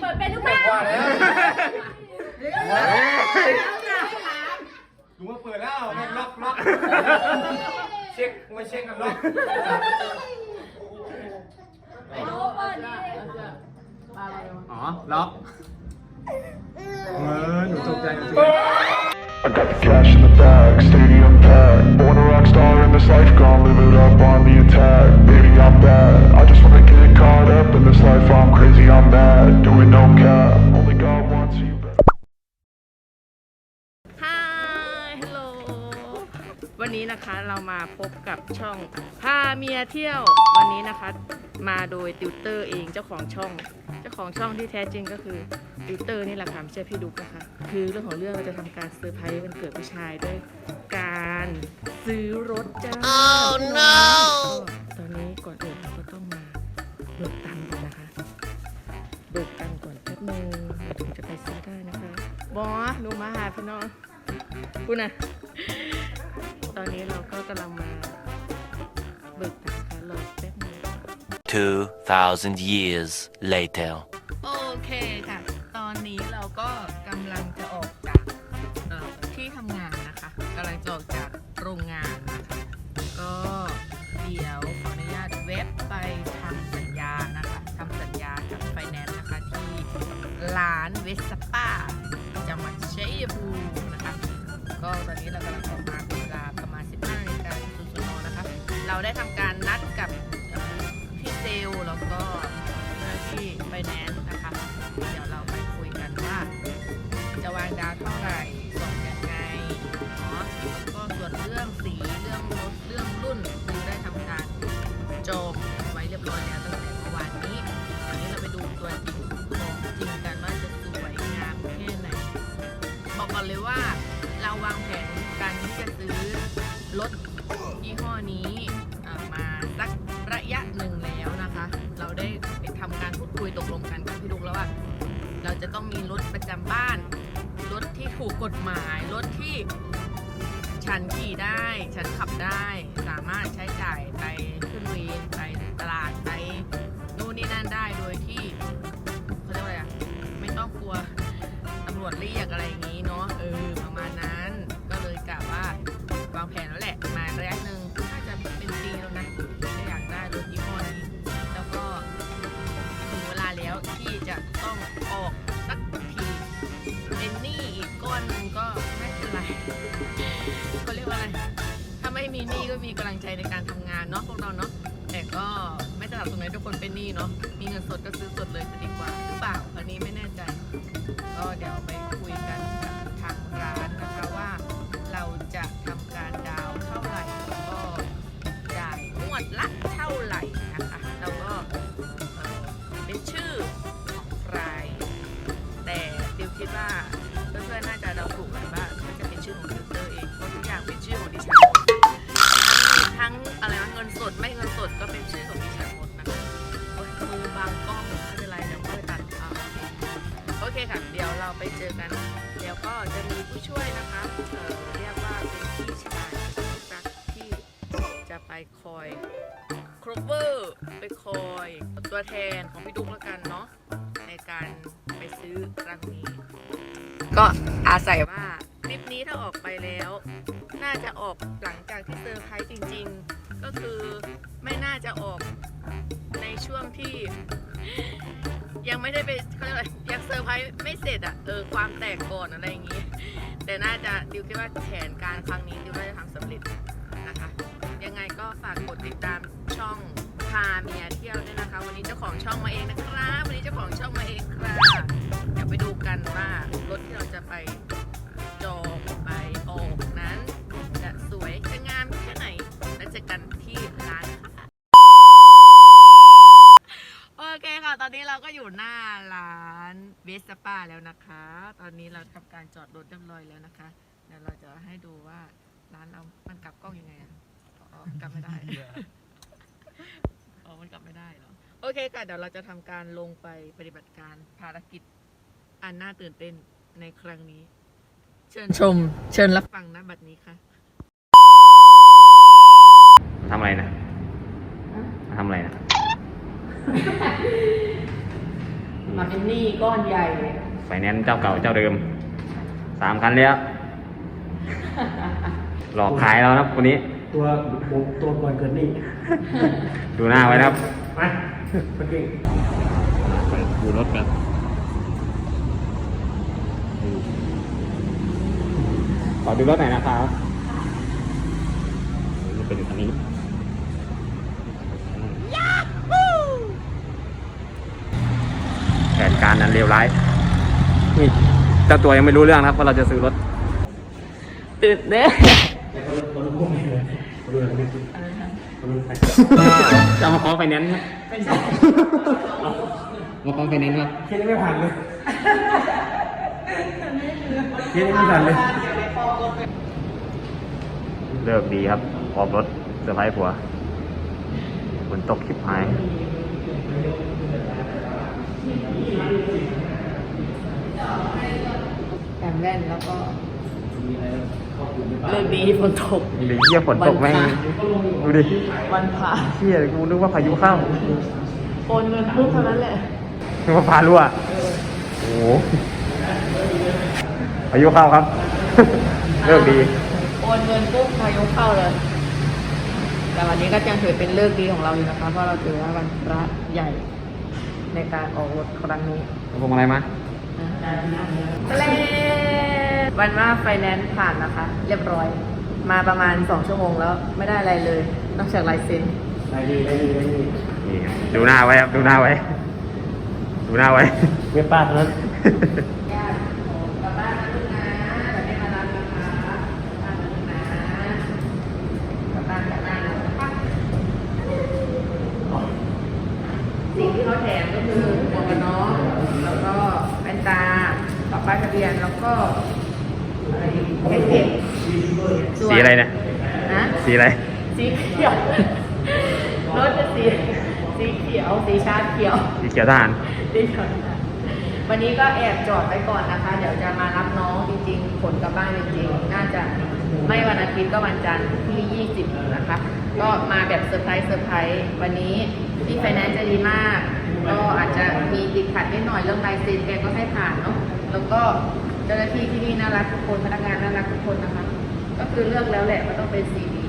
เปิดเป็นหรือเปล่าว่าแล้วดูว่าเปิดแล้วแม่งล็อกล็อกเช็คมาเช็คกันล็อกไอ้โน้ตเปิดดิอ๋อ ล็อกเออหนูตกใจจ I got the cash in the bag, stadium packed. Star in this life, gonna live it up on the attack. Baby, I'm bad. I just wanna get caught up in this life. I'm crazy, I'm mad. Doing no cap. Only God wants you back. ฮายฮัลโหลวันนี้นะคะเรามาพบกับช่องพาเมียเที่ยว วันนี้นะคะมาโดยติวเตอร์เองเจ้าของช่อง เจ้าของช่องที่แท้จริงก็คือติวเตอร์นี่แหละค่ะไม่ใช่พี่ดุ๊กนะคะ คือเรื่องของเรื่องเราจะทำการเซอร์ไพรส์วันเกิดผู้ชายด้วย ซื้อรถจ้า oh no ตอนนี้ก่อนอื่นเราก็ต้องมาเบิกตังค์ก่อนนะคะเบิกตังค์ก่อนแป๊บนึงเราถึงจะไปซื้อได้นะคะบอสหนูมาหาพี่น้องคุณนะตอนนี้เราก็กำลังมาเบิกตังค์ค่ะรอแป๊บนึง 2,000 years later. นขี่ได้ ฉันขับได้ สามารถใช้จ่ายไปขึ้นเวรไปตลาดไปนู่นนี่นั่นได้โดยที่เขาเรียกว่าอะไรอะไม่ต้องกลัวตำรวจเรียกอะไรอย่างนี้ มีก็มีกำลังใจในการทำงานเนาะพวกเราเนาะแต่ก็ไม่สนับสนุนให้ทุกคนเป็นหนี้เนาะมีเงินสดก็ซื้อสดเลยจะดีกว่า หรือเปล่าอันนี้ไม่แน่ใจ ก็เดี๋ยวไปคุยกันกับทางร้านนะคะว่าเราจะทำการดาวเท่าไหร่แล้วก็จ่ายงวดละเท่าไหร่นะคะแล้วก็เป็นชื่อของใครแต่ติวคิดว่า อกันเดี๋ยวก็จะมีผู้ช่วยนะคะเเรียกว่าเป็นพี่ชายรักที่จะไปคอยครบเวอร์ไปคอยตัวแทนของพี่ดุ๊กแล้วกันเนาะในการไปซื้อครั้งนี้ ก็อาศัยว่าคลิปนี้ถ้าออกไปแล้ว น่าจะออกหลังจากที่เซอร์ไพรส์จริง ๆ ก็คือไม่น่าจะออกในช่วงที่ ยังไม่ได้ไปเขาเรียกอะไรยังเซอร์ไพรส์ไม่เสร็จอะเออความแตกก่อนอะไรอย่างงี้ แต่น่าจะดิวคิดว่าแผนการครั้งนี้ดิวน่าจะทำสำเร็จนะคะ ยังไงก็ฝากกดติดตามช่องพาเมียเที่ยวด้วยนะคะ วันนี้เจ้าของช่องมาเองนะครับ วันนี้เจ้าของช่องมาเองครับเดี๋ยวไปดูกันว่ารถที่เราจะไปจองไปออกนั้นจะสวยจะงามแค่ไหนแล้วเจอกัน ก็อยู่หน้าร้านเวสป้าแล้วนะคะ ตอนนี้เราทำการจอดรถเรียบร้อยแล้วนะคะ เดี๋ยวเราจะให้ดูว่าร้านเรา มันกลับกล้องยังไงอะอ๋อกลับไม่ได้ อ๋อ มันกลับไม่ได้เหรอ โอเคค่ะ เดี๋ยวเราจะทำการลงไปปฏิบัติการภารกิจ อันน่าตื่นเต้นในครั้งนี้ เชิญชม เชิญรับฟังนะบัดนี้ค่ะทำอะไรนะทำอะไรนะ มาเป็นหนี้ก้อนใหญ่ ไฟแนนซ์เจ้าเก่าเจ้าเดิมสามคันแล้ว หลอกขายเรานะคนนี้ ตัวตัวก่อนเกิดนี่ดูหน้าไว้นะครับ มาเมื่อกี้ไปดูรถกันขอดูรถหน่อยนะครับนี่เป็นคันนี้ ผนการนั้นเลวร้ายนี่เจ้าตัวยังไม่รู้เรื่องนะครับว่าเราจะซื้อรถตื่นเต้นคนรู้ไม่เลยคนรู้อะไรไม่รู้คนรู้ใครจะเอามาขอไฟแนนซ์ครับมาขอไฟแนนซ์ครับเคสนี้ไม่ผ่านเลยเคสนี้ไม่ผ่านเลยเลิกดีครับออกรถเซอร์ไพรส์ผัวฝนตกคลิปหาย แต่งแว่นแล้วก็เลิกดีฝนตกหรือเที่ยฝนตกแม่งวันพระดูดิวันพระเที่ยกูนึกว่าพายุเข้าโอนเงินปุ๊บเท่านั้นแหละนึกว่าฟ้ารั่วโอ้โหพายุเข้าครับเลิกดีโอนเงินปุ๊บพายุเข้าเลย แต่วันนี้ก็ยังถือเป็นเลิกดีของเราอยู่นะคะเพราะเราถือว่าวันพระใหญ่ ในการออกรถครั้งนี้เอาพวงอะไรมาเล่วันว่าไฟแนนซ์ผ่านนะคะ เรียบร้อย มาประมาณ 2 ชั่วโมงแล้วไม่ได้อะไรเลย นอกจากลายเซ็นได้ดีได้ดีได้ดีนี่ครับดูหน้าไว้ครับ ดูหน้าไว้ ดูหน้าไว้ เว็บป้าเท่านั้น ญาติของกลับบ้านนะลูกนะเดี๋ยวไม่มารับนะคะกลับบ้านนะลูกนะกลับบ้านกลับบ้านนะคะสิ่งที่เขาแถมก็คือหมวกกันน็อกแล้วก็แว่นตาปรับป้ายทะเบียนแล้วก็อะไรอีกแพ็กเกจ ส่วนสีอะไรเนี่ยฮะสีอะไร สีเขียวรถจะสีสีเขียว สีชาเขียว สีเขียวทหารดีค่ะวันนี้ก็แอบจอดไว้ก่อนนะคะ เดี๋ยวจะมารับน้องจริงๆ ผลกลับบ้านจริงๆ น่าจะไม่วันอาทิตย์ก็วันจันทร์ที่ 20 นะคะ ก็มาแบบเซอร์ไพรส์เซอร์ไพรส์วันนี้ที่ไฟแนนซ์จะดีมาก ก็อาจจะมีติดขัดนิดหน่อยเรื่องลายเซ็นแกก็ให้ผ่านเนาะ แล้วก็เจ้าหน้าที่ที่นี่น่ารักทุกคน พนักงานน่ารักทุกคนนะคะ ก็คือเลือกแล้วแหละว่าต้องเป็นสีนี้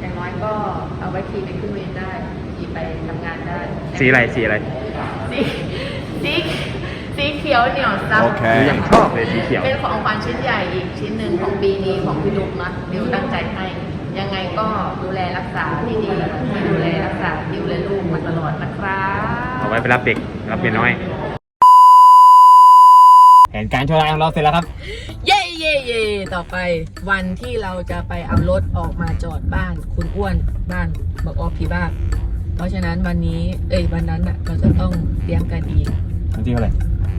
อย่างน้อยก็เอาไว้ขี่ไปขึ้นเวรได้ขี่ไปทำงานได้สีอะไรสีอะไรสีสีสีเขียวเหนียวซับดูอย่างชอบเลยสีเขียว เป็นของขวัญชิ้นใหญ่อีกชิ้นหนึ่งของปีนี้ของพี่ลุกนะดิวตั้งใจให้ ยังไงก็ดูแลรักษาที่ดีที่ดูแลรักษาดิวและลูกมาตลอดนะครับเอาไว้ไปรับเด็กรับเมียน้อย แผนการชั่วร้ายของเราเสร็จแล้วครับ เย่เย่เย่ต่อไปวันที่เราจะไปเอารถออกมาจอดบ้าน คุณอ้วนบ้านบอกออกพี่บ้าน เพราะฉะนั้นวันนี้เอ้ยวันนั้นอะเราจะต้องเตรียมกันอีกวันที่เท่าไหร่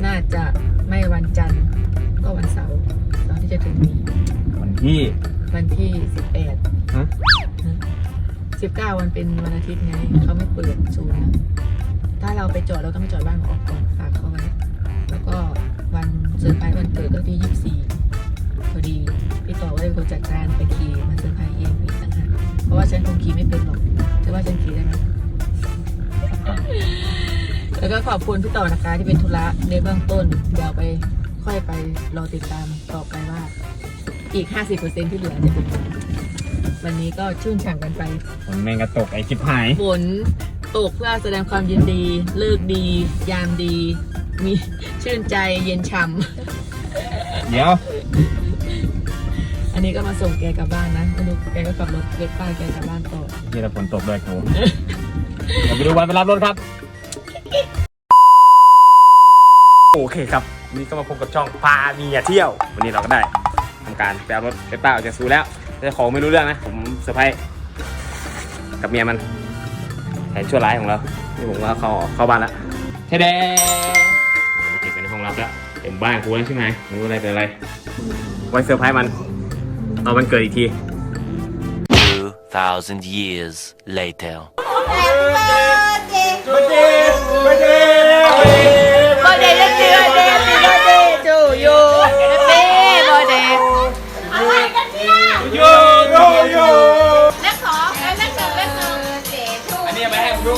น่าจะไม่วันจันทร์ก็วันเสาร์เสาร์ที่จะถึงนี้วันที่วันที่สิบแปดฮะสิบเก้าวันเป็นวันอาทิตย์ไงเขาไม่เปิดศูนย์นะถ้าเราไปจอดเราต้องไปจอดบ้านของออกก่อนฝากเขาไว้แล้วก็วันเซอร์ไพรส์วันเกิดก็ที่ยี่สิบสี่ จัดการไปขี่มาเซอร์ไพรส์เองอีกต่างหากเพราะว่าฉันคงขี่ไม่เป็นหรอกจะว่าฉันขี่ได้ไหมแล้วก็ขอบคุณพี่ต่อนะคะที่เป็นธุระในเบื้องต้น เดี๋ยวไปค่อยไปรอติดตามต่อไปว่า อีก 50%ที่เหลือจะเป็นยังไงวันนี้ก็ชื่นฉ่ำกันไปฝนแมงกระตกไอ้ชิบหาย ฝนตกเพื่อแสดงความยินดี เลิกดี ยามดี มีชื่นใจเย็นฉ่เดี๋ยวำ อันนี้ก็มาส่งแกกลับบ้านนะม่รู้แกก็ขับรถเล็กป้าแกกลับบ้านต่อที่เราฝนตกด้วยครับผมไปดูวันไปรับรถครับ โอเคครับวันนี้ก็มาพบกับช่องพาเมียเที่ยว วันนี้เราก็ได้ทำการไปเอารถไปป้าออกจากซูแล้วแต่ของไม่รู้เรื่องนะ ผมเซอร์ไพรส์กับเมียมันแผนชั่วร้ายของเราที่ผมว่าเขาเข้าบ้านแล้วเฮ้เดเก็บไปในห้องรับแล้วเต็มบ้านกูแล้วใช่ไหมไม่รู้อะไรเป็นอะไรไว้เซอร์ไพรส์มัน ตอนมันเกิดอีกที 2,000 years later. บอเดย์จะเจือเดย์บอเดย์จูยูเป้บอเดย์อะไรกันเนี่ยโยโยโยเลขสองเลขหนึ่งเลขหนึ่งเจ๊ถูกอันนี้เอาไปให้ผมดู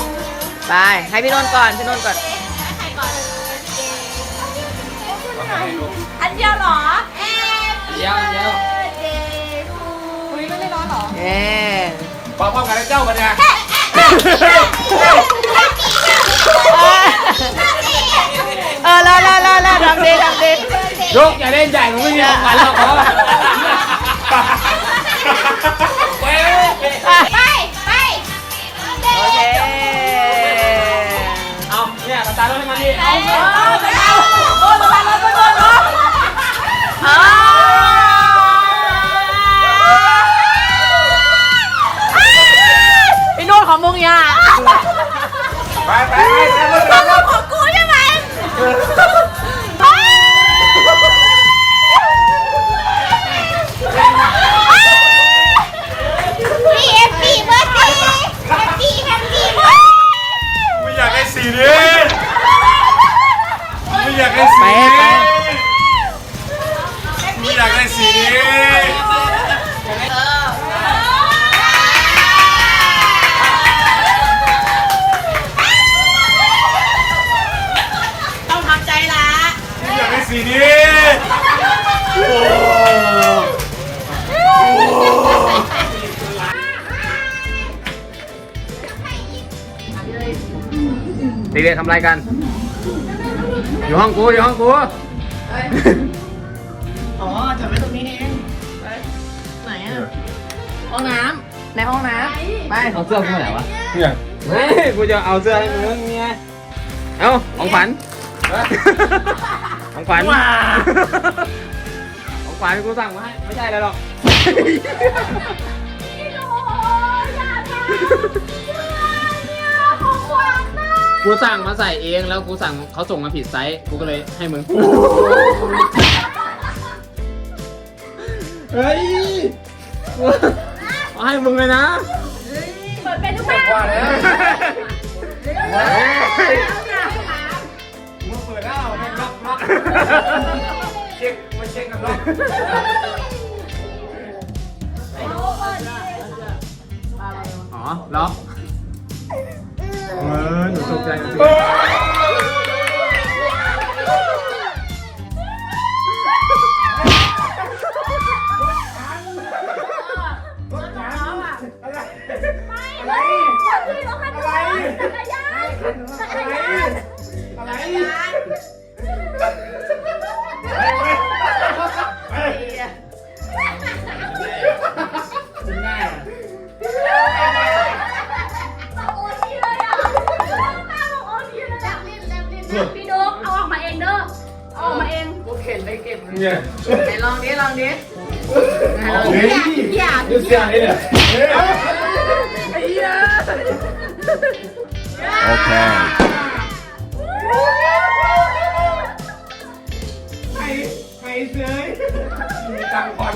ไปให้พี่นนท์ก่อนพี่นนท์ก่อนให้ใครก่อนอันเดียวเหรอเดี๋ยวเดี๋ยวอุ้ยไม่ได้ ร้อนเหรอเย้พร้อมๆกันนะเจ้ากันเนี่ยเออแล้วแล้วแล้วแล้วทำดีทำดียกอย่าเล่นใหญ่ผมไม่มีของขวัญหรอกขอเว้ยไปไปโอเคเอาเนี่ยกระตายรถให้มันดิเออไปเอาโอ้ยระวังรถระวังรถอ้าวพี่นุ่ ของมึงอย่าไปไปไปไปของของกูใช่ไหมพี่เอฟปีเบอร์สี่แฮปปี้แฮปปี้เบอร์ไม่อยากให้สีนี้ไม่อยากให้สีไปนี้ไม่อยากให้สีนี้ ทำอะไรกัน อยู่ห้องกูอยู่ห้องกูอ๋อจอดไว้ตรงนี้เองไปไหนอะห้องน้ำในห้องน้ำไปเอาเสื้อกูมาไหนวะเนี่ยเฮ้ยกูจะเอาเสื้อให้มึงเนี่ยเอาของขวัญของขวัญของขวัญที่กูสั่งมาให้ไม่ใช่อะไรหรอก กูสั่งมาใส่เองแล้วกูสั่งเขาส่งมาผิดไซส์กูก็เลยให้มึงเฮ้ยกูเอาให้มึงเลยนะ เปิดเป็นทุกบ้านว่าแล้วเฮ้ยมึงเปิดแล้วแม่งล็อกล็อกเช็คมาเช็คกันล็อกอ๋อล็อกเอ อหนูตก กเอาออกมาเองเด้อเอาออกมาเองกูเข็นไปเก็บเนี่ยไหนลองดิลองดิไหนลองเฮ้ดิยอย่าดูเสียงนี่เนี่ยไอ้เหี้ยโอเคไม่ไม่เสยมีตังค์ก่อน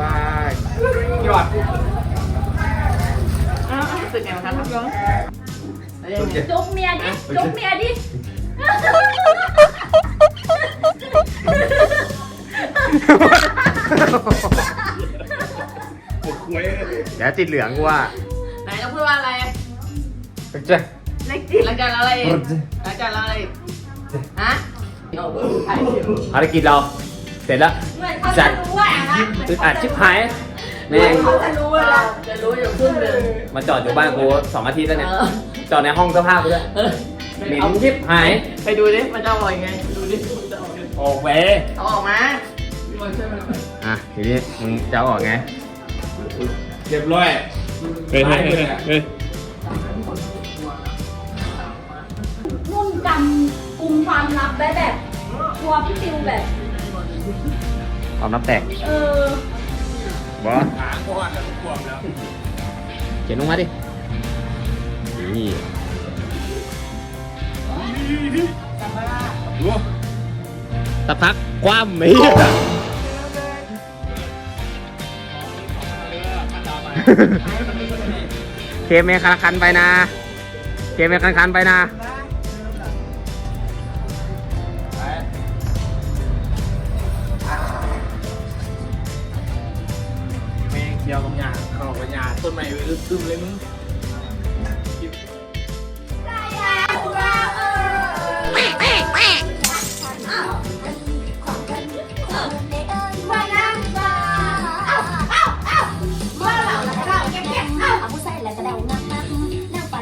ว้ายยอดอ้าวรู้สึกไงบ้างครับน้องแล้วยังไงจุ๊บเมียดิ จุ๊บเมียดิเดี๋ยวติดเหลืองกูว่าไหนต้องพูดว่าอะไรจะหลังจากอะไรอีกหลังจากอะไรอีกฮะเอาถ่ายคลิปภารกิจเรา เสร็จแล้วเหมือนเขาจะรู้อะนะอึดอัดชิบหายแม่งเขาจะรู้เวลาจะรู้อยู่ครึ่งหนึ่งมาจอดอยู่บ้านกูสองอาทิตย์แล้วเนี่ยเออจอดในห้องเสื้อผ้ากูด้วยเออเหม็นชิบหาย ไปดูดิ มันจะออกยังไง ดูดิมันจะออกยังไงโอ้เวเอาออกมาพี่บอลช่วยมันหน่อยอะทีนี้มึงจะเอาออกไง เรียบร้อยเฮ้ยเฮ้ยเฮ้ยนุ่นกำกุมความลับไว้แบบกลัวพี่ติวแบบ ความนับแตกเออบอสหาก่อนแล้วกวมแล้วเขียนลงมาดิ นี่ดูสักพักคว่ำไอ้เหี้ยเคมเมคันคันๆไปนะ เคมเมคันคันๆไปนะ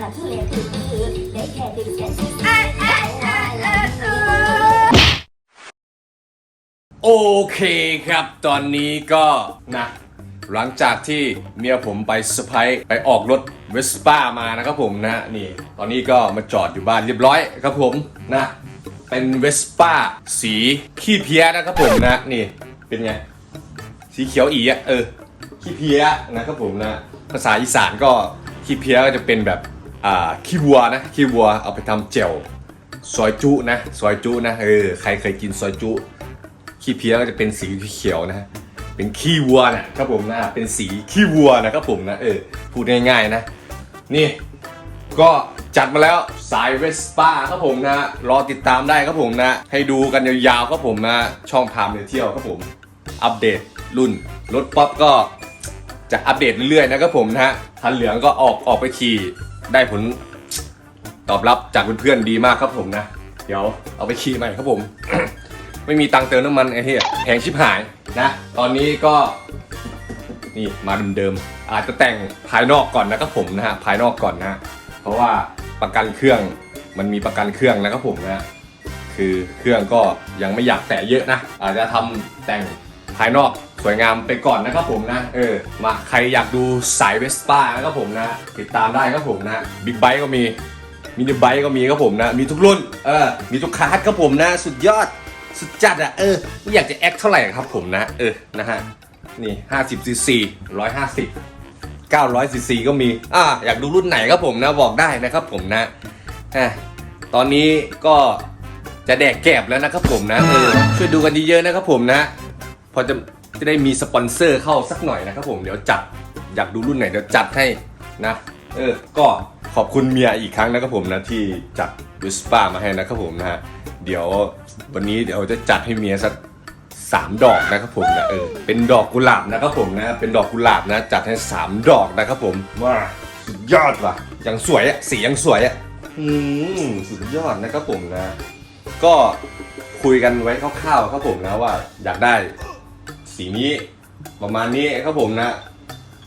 ลาละทุเรศคือได้แค่ดึงเสียงซื่อโอเคครับ ตอนนี้ก็นะ หลังจากที่เมียผมไปสไปไปออกรถเวสป้ามานะครับผมนะนี่ ตอนนี้ก็มาจอดอยู่บ้านเรียบร้อยครับผมนะ เป็นเวสป้าสีขี้เพี้ยนะครับผมนะนี่เป็นไงสีเขียวอีอะเออขี้เพี้ยนะครับผมนะ ภาษาอีสานก็ขี้เพี้ยก็จะเป็นแบบ ขี้วัวนะขี้วัวเอาไปทำเจลซอยจุนะซอยจุนะเออใครเคยกินซอยจุขี้เพี้ยก็จะเป็นสีเขียวนะเป็นขี้วัวนะครับผมนะเป็นสีขี้วัวนะครับผมนะเออพูดง่ายๆนะ นี่ก็จัดมาแล้วสายเวสป้าครับผมนะรอติดตามได้ครับผมนะ ให้ดูกันยาวๆครับผมนะช่องพามเดินเที่ยวครับผม อัปเดตรุ่นรถป๊อปก็จะอัปเดตเรื่อยๆนะครับผมนะฮะคันเหลืองก็ออกออกไปขี่ ได้ผลตอบรับจากเพื่อนๆดีมากครับผมนะ เดี๋ยวเอาไปขี่ใหม่ครับผม ไม่มีตังเติมน้ำมันไอ้เหี้ยแพงชิบหายนะ ตอนนี้ก็ นี่มาเดิมๆอาจจะแต่งภายนอกก่อนนะครับผมนะฮะภายนอกก่อนนะ เพราะว่าประกันเครื่องมันมีประกันเครื่องนะครับผมนะคือเครื่องก็ยังไม่อยากแตะเยอะนะ อาจจะทำแต่งภายนอก สวยงามไปก่อนนะครับผมนะ เออ มาใครอยากดูสายเวสป้านะครับผมนะ ติดตามได้ครับผมนะบิ๊กไบค์ก็มีมินิไบค์ก็มีครับผมนะ มีทุกรุ่น เออ มีทุกคลาสครับผมนะ สุดยอด สุดจัดอะเออไม่อยากจะแอคเท่าไหร่ครับผมนะ เออ นะฮะ นี่50 cc 150 900 cc ก็มี อ่า อยากดูรุ่นไหนครับผมนะ บอกได้นะครับผมนะอะตอนนี้ก็จะแดกแกบแล้วนะครับผมนะ เออ ช่วยดูกันเยอะๆนะครับผมนะ พอจะ จะได้มีสปอนเซอร์เข้าสักหน่อยนะครับผมเดี๋ยวจัดอยากดูรุ่นไหนเดี๋ยวจัดให้นะเออก็ขอบคุณเมียอีกครั้งนะครับผมนะที่จัดวิสป้ามาให้นะครับผมนะฮะเดี๋ยววันนี้เดี๋ยวจะจัดให้เมียสักสามดอกนะครับผมนะเออเป็นดอกกุหลาบนะครับผมนะเป็นดอกกุหลาบนะจัดให้สามดอกนะครับผมว้าสุดยอดว่ะยังสวยอะสียังสวยอะอืมสุดยอดนะครับผมนะ ก็คุยกันไว้คร่าวๆครับผมนะว่าอยากได้ สีนี้ประมาณนี้ครับผมนะ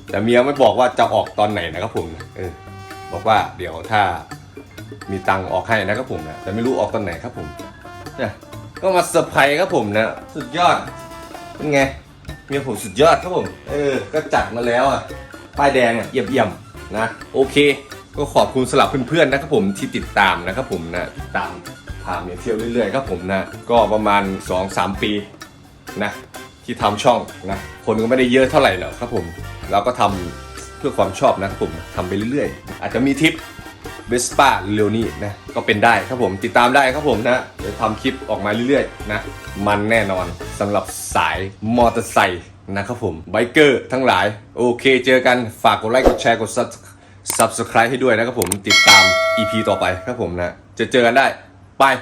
แต่เมียไม่บอกว่าจะออกตอนไหนนะครับผมนะเออบอกว่าเดี๋ยวถ้ามีตังออกให้นะครับผมนะแต่ไม่รู้ออกตอนไหนครับผมเนี่ยก็มาเซอร์ไพรส์ครับผมนะ สุดยอดเป็นไงเมียผมสุดยอดครับผม เออ ก็จัดมาแล้วอะป้ายแดงอะเยี่ยมๆนะ โอเค ก็ขอบคุณสำหรับเพื่อนๆนะครับผมที่ติดตามนะครับผมนะติดตามพาเมียเที่ยวเรื่อยๆครับผมนะ ก็ประมาณ 2-3 ปีนะ ที่ทำช่องนะคนก็ไม่ได้เยอะเท่าไหร่หรอกครับผมเราก็ทำเพื่อความชอบนะครับผมทำไปเรื่อยๆ อาจจะมีทิปเวสป้าเร็วนี้นะก็เป็นได้ครับผมติดตามได้ครับผมนะเดี๋ยวทำคลิปออกมาเรื่อยๆนะมันแน่นอนสำหรับสายมอเตอร์ไซค์นะครับผมไบเกอร์ทั้งหลาย โอเคเจอกันฝากกดไลค์กดแชร์กด Subscribe ให้ด้วยนะครับผมติดตาม EP ต่อไปครับผมนะจะเจอกันได้บาย